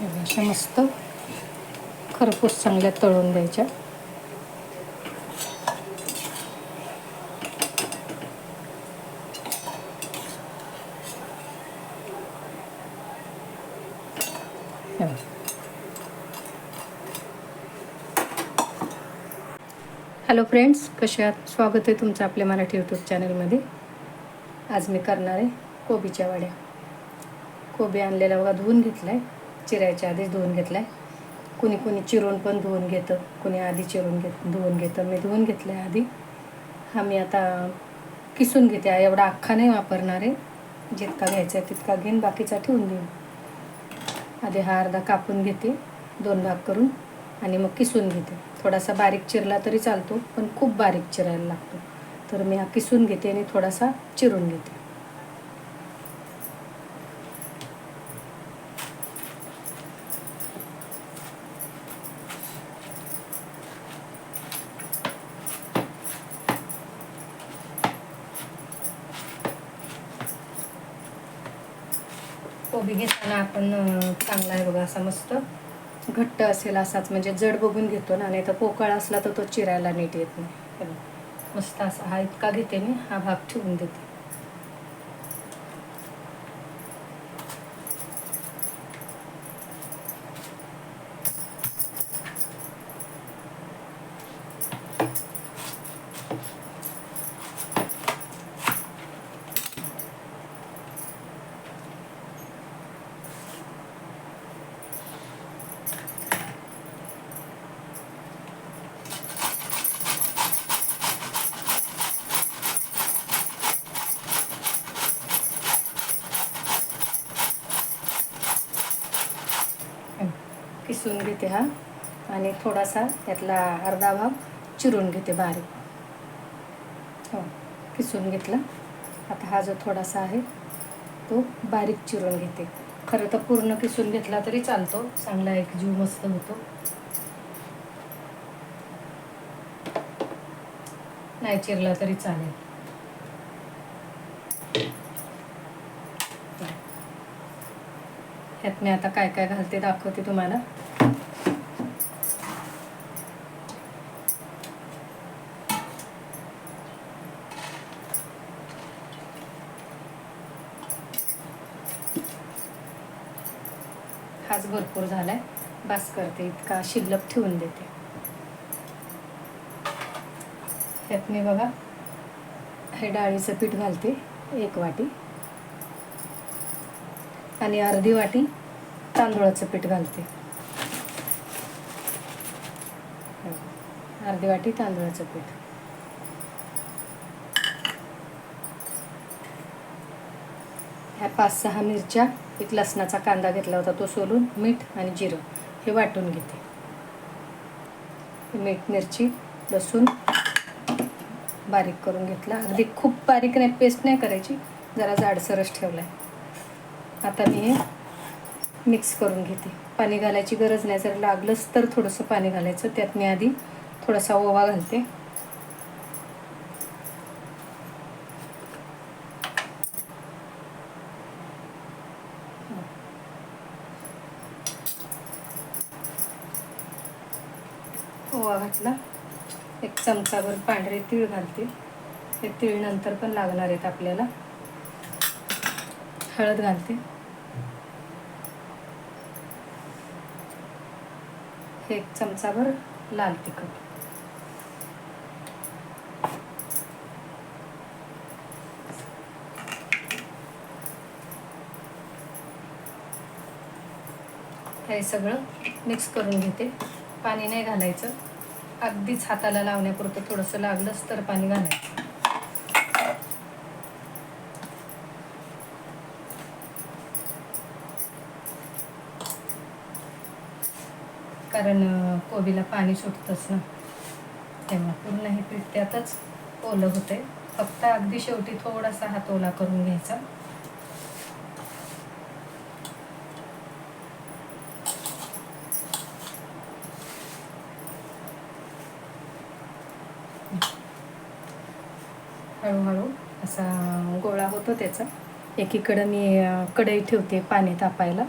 हे अशा मस्त खरपूस चांगल्या तळून द्यायच्या. हॅलो फ्रेंड्स कसे आहात? स्वागत आहे तुमचं आपल्या मराठी यूट्यूब चॅनलमध्ये आज मी करणार आहे कोबीच्या वड्या. कोबी आणलेला बघा धुवून घेतला आहे चिरायच्या आधीच धुवून घेतला आहे कुणी कुणी चिरून पण धुवून घेतं कुणी आधी चिरून घेत धुवून घेतं. मी धुवून घेतलं आहे आधी. हा मी आता किसून घेते. एवढा अख्खा नाही वापरणार आहे. जितका घ्यायचा आहे तितका घेईन बाकीचा ठेवून देईन. आधी हा अर्धा कापून घेते दोन भाग करून आणि मग किसून घेते. थोडासा बारीक चिरला तरी चालतो पण खूप बारीक चिरायला लागतो. तर मी हा किसून घेते आणि थोडासा चिरून घेते. कोबी घेताना आपण चांगला आहे बघा असा मस्त घट्ट असेल असाच म्हणजे जड बघून घेतो ना नाही तर पोकळ असला तर तो चिरायला नीट येत नाही. मस्त असा हा इतका घेते मी हा भाग ठेवून देते किसून घेते हा. आणि थोडासा त्यातला अर्धा भाग चिरून घेते बारीक. हो किसून घेतला. आता हा जो थोडासा आहे तो बारीक चिरून घेते. खरं तर पूर्ण किसून घेतला तरी चालतो. चांगला एक जीव मस्त होतो. नाही चिरला तरी चालेल. ह्यात मी आता काय काय घालते दाखवते तुम्हाला. हाच भरपूर झालाय. बास करते इतका शिल्लक ठेवून देते. ह्यात मी बघा हे डाळीचं पीठ घालते एक वाटी. आणि अर्धी वाटी तांदूळाचं पीठ घालते. अर्धी वाटी तांदूळाचं पीठ. ह्या पाच सहा मिरच्या एक लसणाचा कांदा घेतला होता तो सोलून मीठ आणि जिरं हे वाटून घेते. मीठ मिरची लसूण बारीक करून घेतला. अगदी खूप बारीक नाही पेस्ट नाही करायची. जरा जाडसरच ठेवला आहे आता मी हे मिक्स करून घेते. पाणी घालायची गरज नाही. जर लागलंच तर थोडंसं पाणी घालायचं. त्यात मी आधी थोडासा ओवा घालते. ओवा घातला. एक चमचाभर पांढरे तीळ घालते. हे तीळ नंतर पण लागणार आहेत आपल्याला. हळद घालते. हे एक चमचाभर लाल तिखट. हे सगळं मिक्स करून घेते. पाणी नाही घालायचं. अगदीच हाताला लावण्यापुरतं थोडंसं लागलंच तर पाणी घालायचं. कारण कोबीला पाणी सुटतंच ना. तेव्हा पूर्ण हे पीठ त्यातच ओलं होते फक्त अगदी शेवटी थोडासा हात ओला करून घ्यायचा. हळूहळू असा गोळा होतो त्याचा. एकीकडं मी कढई ठेवते पाणी तापायला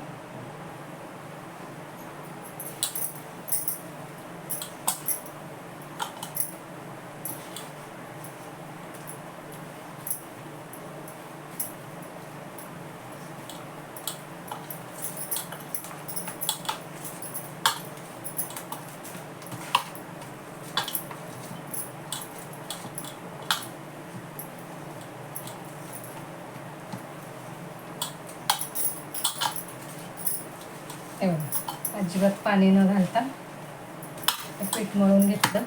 हे बघा अजिबात पाणी न घालता पीठ मळून घेतलं.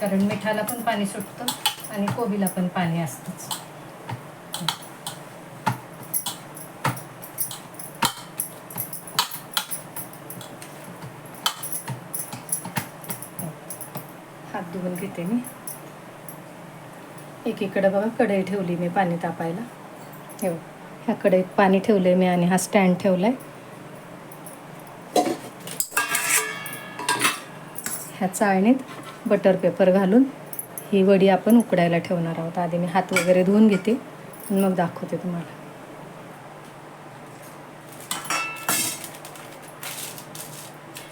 कारण मिठाला पण पाणी सुटतं आणि कोबीला पण पाणी असतंच. हात धुवून घेते मी. एकीकडे बघा कढई ठेवली मी पाणी तापायला. हो ह्या कढईत पाणी ठेवलंय मी आणि हा स्टँड ठेवलाय. ह्या चाळणीत बटर पेपर घालून ही वडी आपण उकडायला ठेवणार आहोत. आधी मी हात वगैरे धुवून घेते आणि मग दाखवते तुम्हाला.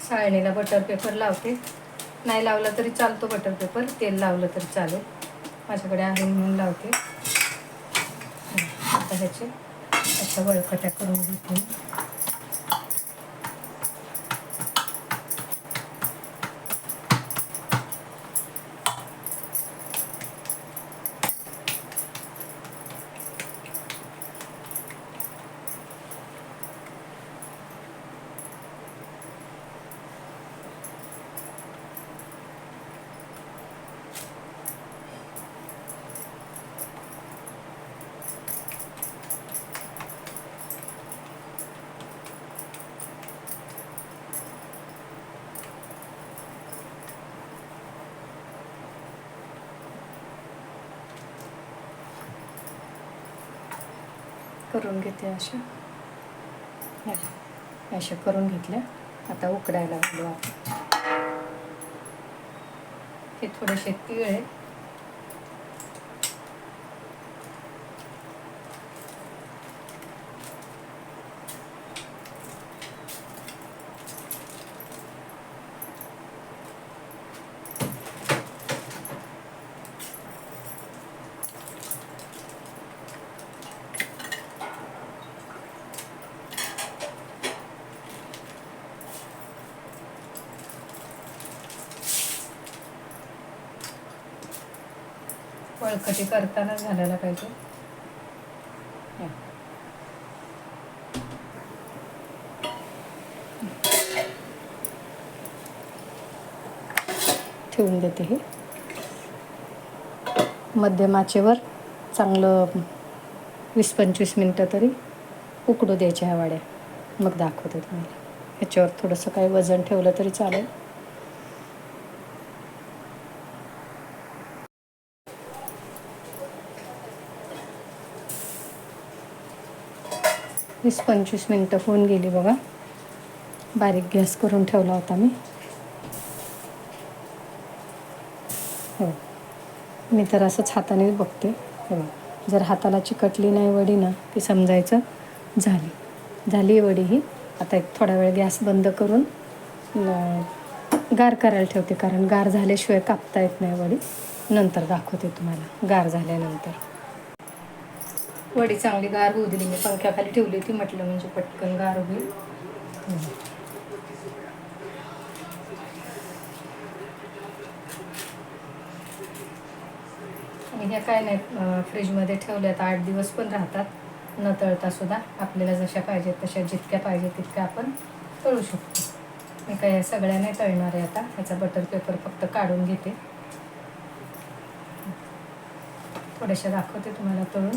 चाळणीला बटर पेपर लावते. नाही लावला तरी चालतो बटर पेपर तेल लावलं तरी चालेल. माझ्याकडे आहे म्हणून लावते. आता ह्याचे अशा वळकट्या करून घेते करून घेते अशा. ह्या. अशा करून घेतल्या. आता उकडायला घालू आपण. हे थोडेसे तीळ आहे. वळकटी करताना घालायला पाहिजे. ठेवून देते हे. मध्यमाचेवर चांगलं वीस पंचवीस मिनटं तरी उकडू द्यायच्या ह्या वाड्या. मग दाखवते तुम्हाला. ह्याच्यावर थोडंसं काही वजन ठेवलं तरी चालेल. वीस पंचवीस मिनटं होऊन गेली बघा. बारीक गॅस करून ठेवला होता मी. हो. मी तर असंच हातानेच बघते. हो. बघा जर हाताला चिकटली नाही वडी ना की समजायचं झाली. झाली आहे वडी ही. आता एक थोडा वेळ गॅस बंद करून गार करायला ठेवते. कारण गार झाल्याशिवाय कापता येत नाही वडी. नंतर दाखवते तुम्हाला. गार झाल्यानंतर. वडी चांगली गार होऊ दिली. मी पंख्याखाली ठेवली होती म्हटलं म्हणजे पटकन गार होईल. आणि ह्या काय नाही फ्रीजमध्ये ठेवल्या तर आठ दिवस पण राहतात. न तळता सुद्धा आपल्याला जशा पाहिजेत तशा जितक्या पाहिजे तितक्या आपण तळू शकतो. मी काय ह्या सगळ्या नाही तळणार आहे आता. ह्याचा बटर पेपर फक्त काढून घेते. थोड्याशा दाखवते तुम्हाला तळून.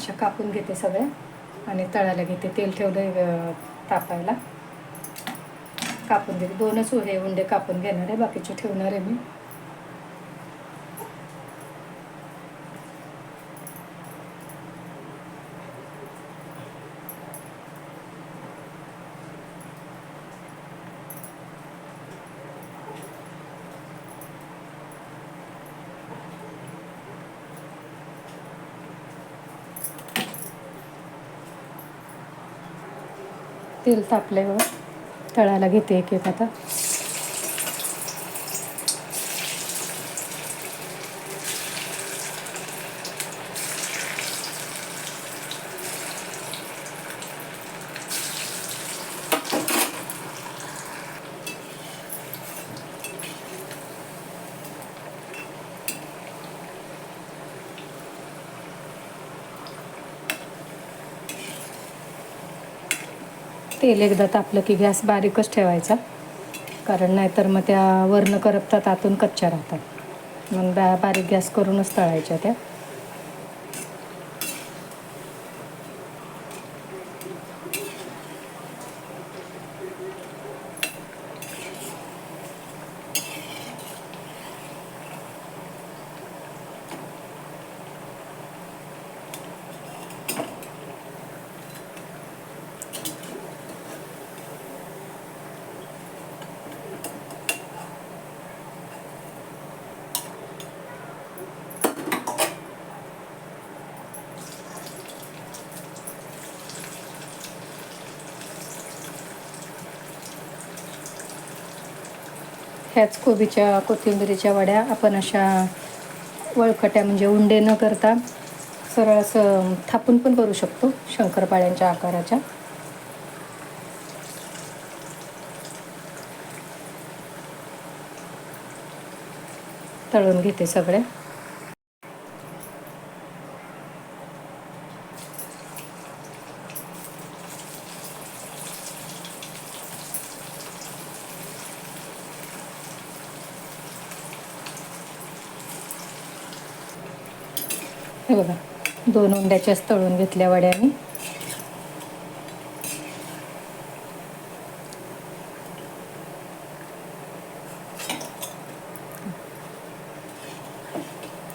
अशा कापून घेते सगळ्या आणि तळायला घेते तेल ठेवलं तापायला. कापून घेते दोनच हे उंडे कापून घेणार आहे बाकीचे ठेवणार आहे मी. तेल तापल्यावर तळायला घेते एक एक आता. तेल एकदा तापलं की गॅस बारीकच ठेवायचा. कारण नाहीतर मग त्या वरनं करपतात आतून कच्च्या राहतात. मग बा बारीक गॅस करूनच तळायच्या त्या. ह्याच कोबीच्या कोथिंबिरीच्या वड्या आपण अशा वळखट्या म्हणजे उंडे न करता सरळ असं थापून पण करू शकतो शंकरपाळ्यांच्या आकाराच्या. तळून घेते सगळे हे बघा दोन उंड्याच्याच तळून घेतल्या वड्याने.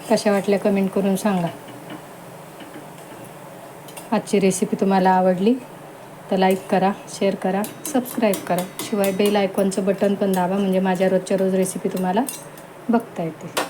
कशा वाटल्या कमेंट करून सांगा. आजची रेसिपी तुम्हाला आवडली तर लाईक करा शेअर करा सबस्क्राईब करा. शिवाय बेल आयकॉनचं बटन पण दाबा म्हणजे माझ्या रोजच्या रोज रेसिपी तुम्हाला बघता येते